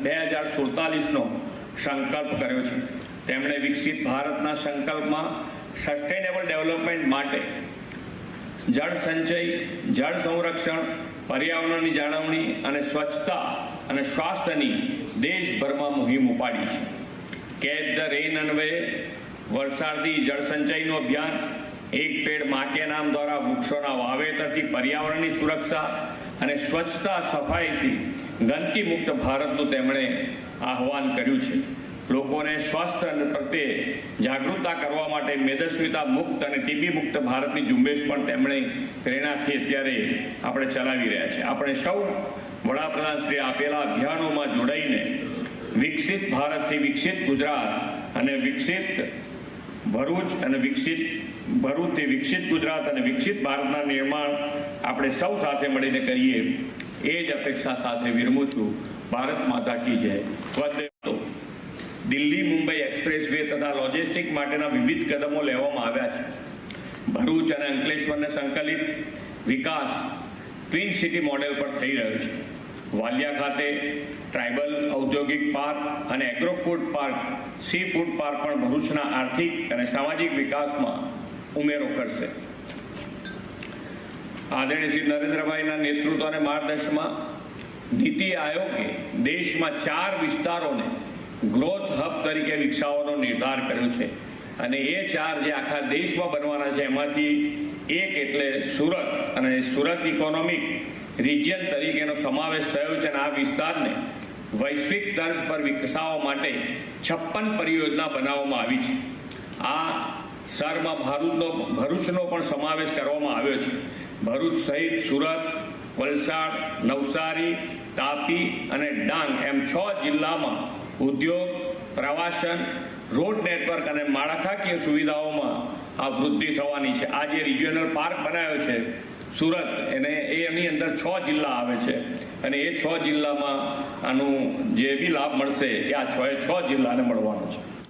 બે હજાર સુડતાલીસનો સંકલ્પ કર્યો છે. તેમણે વિકસિત ભારતના સંકલ્પમાં સસ્ટેનેબલ ડેવલપમેન્ટ માટે જળ સંચય, જળ સંરક્ષણ, પર્યાવરણની જાળવણી અને સ્વચ્છતા અને સ્વાસ્થ્યની દેશભરમાં મુહિમ ઉપાડી છે. કેચ ધ રેન અન્વયે વરસાદી જળ અભિયાન એક પેડમાં નામ દ્વારા વૃક્ષોના વાવેતરથી પર્યાવરણની સુરક્ષા અને સ્વચ્છતા સફાઈથી ગંદકી મુક્ત ભારતનું તેમણે આહવાન કર્યું છે. લોકોને સ્વાસ્થ્ય પ્રત્યે જાગૃતતા કરવા માટે મેદસ્વીતા મુક્ત અને ટીબી મુક્ત ભારતની ઝુંબેશ પણ તેમણે પ્રેરણાથી અત્યારે આપણે ચલાવી રહ્યા છે. આપણે સૌ વડાપ્રધાન શ્રી આપેલા અભિયાનોમાં જોડાઈને વિકસિત ભારતથી વિકસિત ગુજરાત અને વિકસિત ભરૂચ અને વિકસિત ભરૂચ તે વિકસિત ગુજરાત અને વિકસિત ભારતના નિર્માણ આપણે સૌ સાથે મળીને કરીએ, એ જ અપેક્ષા સાથે વિરમું છું. ભારત માતા કી જય. વંદે દિલ્હી, મુંબઈ એક્સપ્રેસ વે તથા લોજિસ્ટિક માટેના વિવિધ કદમો લેવામાં આવ્યા છે. ભરૂચ અને અંકલેશ્વરને સંકલિત વિકાસ ટ્વિન સિટી મોડેલ પર થઈ રહ્યો છે. વાલિયા ખાતે ટ્રાઇબલ ઔદ્યોગિક પાર્ક અને agro food park, sea food park પણ ભરૂચના આર્થિક અને સામાજિક વિકાસમાં ઉમેરો કરશે. આદરણીય શ્રી નરેન્દ્રભાઈના નેતૃત્વ અને માર્ગદર્શનમાં નીતિ આયોગે દેશમાં ચાર વિસ્તારોને ગ્રોથ હબ તરીકે વિકસાવવાનો નિર્ધાર કર્યો છે. અને એ ચાર જે આખા દેશમાં બનવાના છે, એમાંથી એક એટલે સુરત અને સુરત ઇકોનોમિક રિજિયન તરીકેનો સમાવેશ થયો છે અને આ વિસ્તારને વૈશ્વિક તર્જ પર વિકસાવવા માટે છપ્પન પરિયોજના બનાવવામાં આવી છે. આ શહેરમાં ભારતનો ભરૂચનો પણ સમાવેશ કરવામાં આવ્યો છે. ભરૂચ સહિત સુરત, વલસાડ, નવસારી, તાપી અને ડાંગ એમ છ જિલ્લામાં ઉદ્યોગ, પ્રવાસન, રોડ નેટવર્ક અને માળખાકીય સુવિધાઓમાં આ વૃદ્ધિ થવાની છે. આ જે રિજિયોનલ પાર્ક બનાવ્યો છે સુરત એને એ એની અંદર છ જિલ્લા આવે છે. અને એ છ જિલ્લામાં આનું જે બી લાભ મળશે એ આ છ એ છ જિલ્લાને મળવાનો છે.